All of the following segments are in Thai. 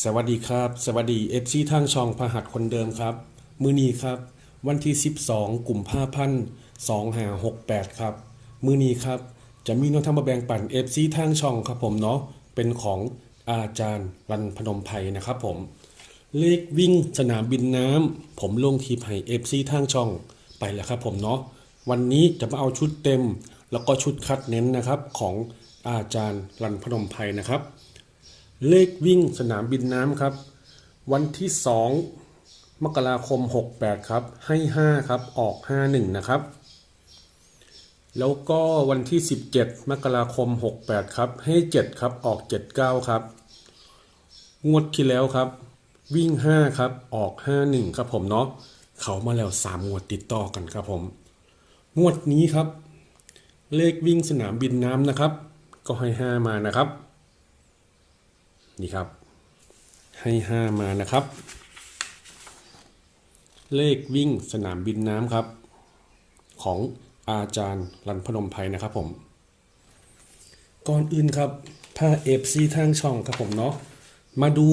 สวัสดีครับ สวัสดีเอฟซีทางช่องพหัสคนเดิมครับ มือนี้ครับ วันที่ 12กลุ่มผ้าพันสองหาหกแปดครับ มือนี้ครับ จะมีแนวทางมาแบ่งปันเอฟซีทางช่องครับผมเนาะเป็นของอาจารย์รันพนมไพรนะครับผม เลขวิ่งสนามบินน้ำผมลงคลิปให้เอฟซีทางช่องไปแล้วครับผมเนาะวันนี้จะมาเอาชุดเต็ม แล้วก็ชุดคัดเน้นนะครับของอาจารย์รันพนมไพรนะครับ เลขวิ่งสนามบินน้ำครับ วันที่ 2 มกราคม 68 ครับ ให้ 5 ครับ ออก 51 นะครับ แล้วก็วันที่ 17 มกราคม 68 ครับ ให้ 7 ครับ ออก 79 ครับ งวดที่แล้วครับ วิ่ง 5 ครับ ออก 51 ครับผมเนาะ เขามาแล้ว 3 งวดติดต่อกันครับผม งวดนี้ครับ เลขวิ่งสนามบินน้ำนะครับ ก็ให้ 5 มานะครับ นี่ครับ ให้5มานะครับ เลขวิ่งสนามบินน้ำครับ ของอาจารย์รันพนมไพรนะครับผมก่อนอื่นครับถ้าเอฟซีทางช่องครับผมเนาะมาดู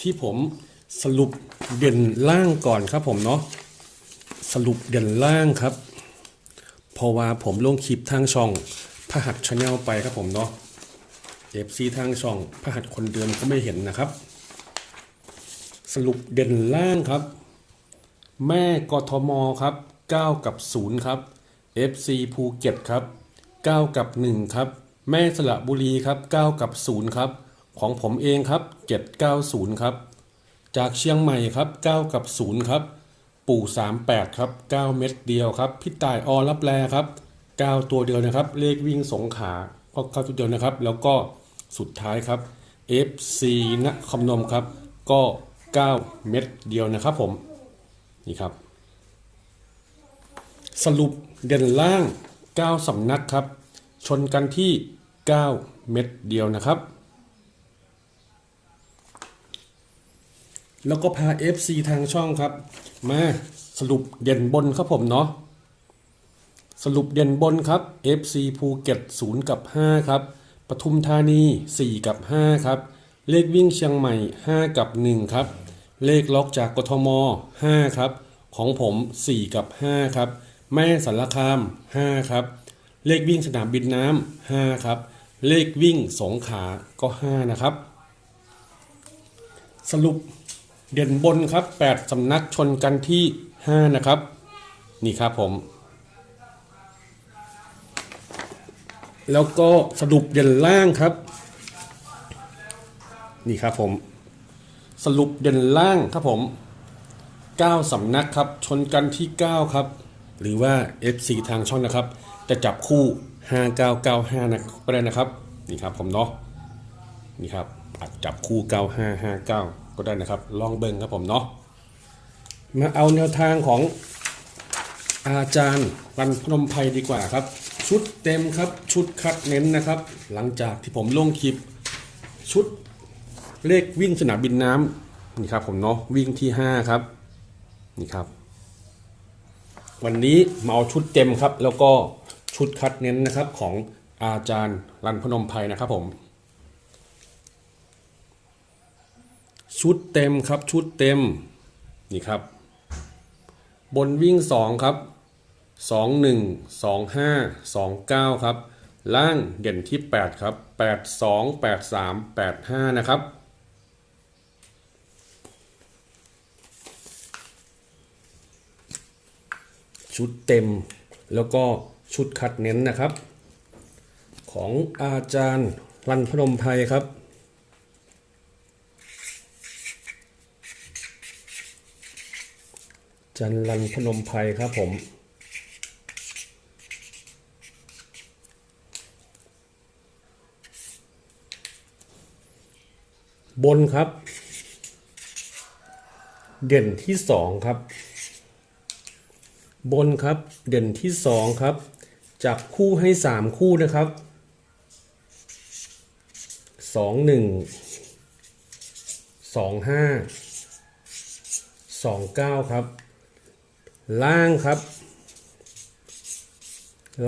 ที่ผมสรุปเด่นล่างก่อนครับผมเนาะสรุปเด่นล่างครับ เพราะว่าผมลงคลิปทางช่องพหัสชาแนลไปครับผมเนาะ เอฟซีทางช่องพหัสคนเดิมก็ไม่เห็นนะครับ สรุปเด่นล่างครับ แม่กทมครับ 9 กับ 0 ครับ FC ภูเก็ตครับ 9 กับ 1 ครับ แม่สระบุรีครับ 9 กับ 0 ครับ ของผมเองครับ 790 ครับ จากเชียงใหม่ครับ 9 กับ 0 ครับ ปู่ 38 ครับ 9 เม็ดเดียวครับ พี่ตายออรับแลครับ 9 ตัวเดียวนะครับ เลขวิ่งสงขาก็9ตัวเดียวนะครับ แล้วก็ สุดท้ายครับ FC นคำนมครับ ก็ 9 เม็ดเดียวนะครับผม นี่ครับ สรุปเด่นล่าง 9 สำนักครับ ชนกันที่ 9 เม็ดเดียวนะครับ แล้วก็พา FC ทางช่องครับ มาสรุปเด่นบนครับผมเนาะสรุปเด่นบนครับ FC ภูเก็ต0กับ 5 ครับ ปทุมธานี 4 กับ 5 ครับ เลขวิ่งเชียงใหม่ 5 กับ 1 ครับ เลขล็อกจากกทม 5 ครับ ของผม 4 กับ 5 ครับ แม่สารคาม 5 ครับ เลขวิ่งสนามบินน้ำ 5 ครับ เลขวิ่งสงขาก็ 5 นะครับ สรุปเด่นบนครับ 8สำนักชนกันที่ 5 นะครับ นี่ครับผม แล้วก็สรุปเด่นล่างครับ นี่ครับผม สรุปเด่นล่างครับผม 9 สำนักครับ ชนกันที่ 9 ครับ หรือว่า FC ทางช่องนะครับ จะจับคู่ 5995 นะก็ได้นะครับ นี่ครับผมเนาะ นี่ครับอาจจับคู่ 9559 ก็ได้นะครับ ลองเบิ่งครับผมเนาะ มาเอาแนวทางของอาจารย์รันพนมไพรดีกว่าครับ ชุดเต็มครับชุดคัดเน้นนะครับ หลังจากที่ผมลงคลิป ชุดเลขวิ่งสนามบินน้ำนี่ครับผมเนาะวิ่งที่ 5 ครับนี่ครับ วันนี้มาเอาชุดเต็มครับ แล้วก็ชุดคัดเน้นนะครับของอาจารย์รันพนมไพรนะครับผมชุดเต็มครับชุดเต็มนี่ครับ บนวิ่ง 2 ครับ 2 1 2 5 2 9 ครับ ล่างเด่นที่ 8 ครับ 8 2 8 3 8 5 นะครับ ชุดเต็มแล้วก็ชุดคัดเน้นนะครับ ของอาจารย์รันพนมไพรครับจันรันพนมไพรครับผม บนครับ เด่นที่สองครับ บนครับเด่นที่สองครับ จับคู่ให้สามคู่นะครับสองหนึ่งสองห้าสองเก้าครับ ล่างครับ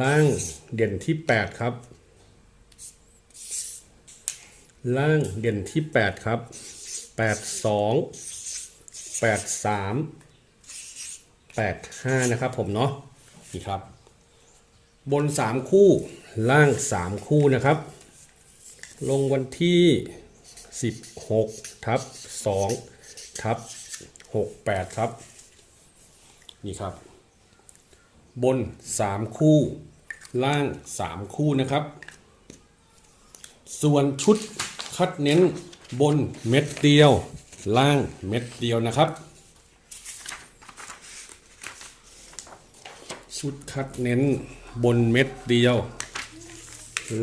ล่างเด่นที่8ครับ ล่างเด่นที่ 8 ครับ 82 83 85 นะครับผมเนาะนี่ครับ บน 3 คู่ล่าง 3 คู่นะครับ ลงวันที่ 16ทับ2ทับ68 ครับ นี่ครับ บน 3 คู่ ล่าง 3 คู่นะครับส่วนชุด คัดเน้นบนเม็ดเดียว ล่างเม็ดเดียวนะครับ ชุดคัดเน้นบนเม็ดเดียว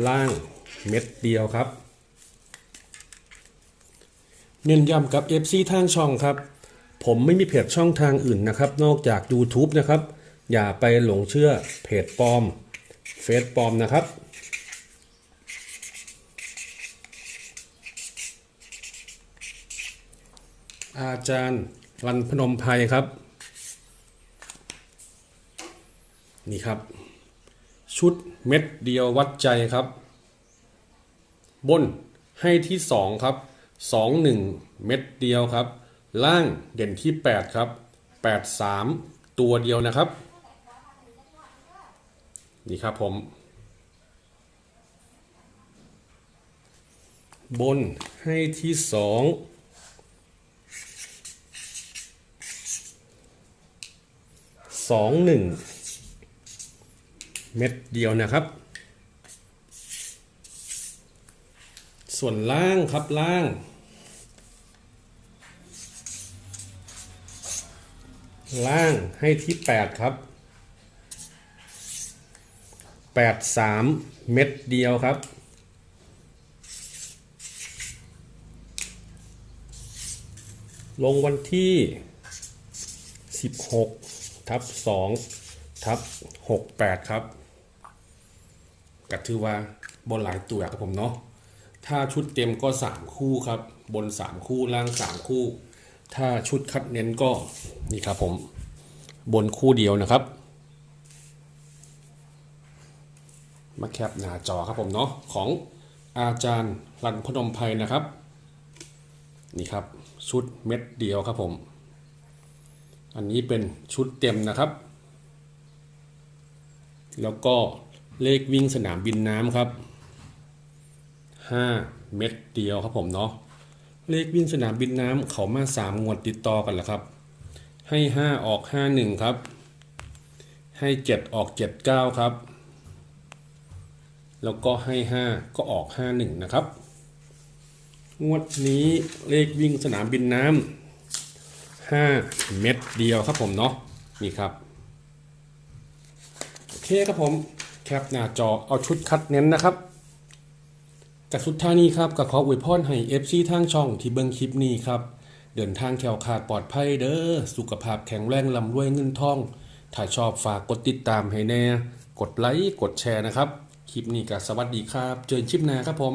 ล่างเม็ดเดียวครับ เน้นย้ำกับ FC ทางช่องครับ ผมไม่มีเพจช่องทางอื่นนะครับ นอกจาก YouTube นะครับ อย่าไปหลงเชื่อเพจปลอมเฟซปลอมนะครับ อาจารย์รันพนมไพรครับ นี่ครับ ชุดเม็ดเดียววัดใจครับ บนให้ที่ 2 ครับ 2 1 เม็ดเดียวครับ ล่างเด่นที่ 8 ครับ 8 3 ตัวเดียวนะครับ นี่ครับผม บนให้ที่ 2 สองหนึ่งเม็ดเดียวนะครับ ส่วนล่างครับล่าง ล่างให้ที่ 8 ครับ 8 3 เม็ดเดียวครับลงวันที่ 16 ทับ2ทับ68ครับก็ถือว่าบนหลายตัวครับผมเนาะถ้าชุดเต็มก็ 3 คู่ครับ บน 3 คู่ล่าง 3 คู่ ถ้าชุดคัดเน้นก็นี่ครับผม บนคู่เดียวนะครับ มาแคปหน้าจอครับผมเนาะของอาจารย์รันพนมไพรนะครับ นี่ครับ ชุดเม็ดเดียวครับผม อันนี้เป็นชุดเต็มนะครับ แล้วก็เลขวิ่งสนามบินน้ำครับ 5 เม็ดเดียวครับผมเนาะเลขวิ่งสนามบินน้ำเขามา3งวดติดต่อกันแล้วครับ ให้ 5 ออก 51 ครับ ให้ 7 ออก 79 ครับ แล้วก็ให้ 5 ก็ออก 51 นะครับ งวดนี้เลขวิ่งสนามบินน้ำ 5 เม็ดเดียวครับผมเนาะนี่ครับโอเคครับผมแคปหน้าจอเอาชุดคัดเน้นนะครับกับสุดท้ายนี้ครับก็ขออวยพรให้ FC ทางช่องที่เบิ่งคลิปนี้ครับเดินทางแถวขาดปลอดภัยเด้อสุขภาพแข็งแรงลำรวยเงินทอง ถ้าชอบฝากกดติดตามให้แน่ กดไลค์กดแชร์นะครับ คลิปนี้ก็สวัสดีครับ เจอคลิปหน้าครับผม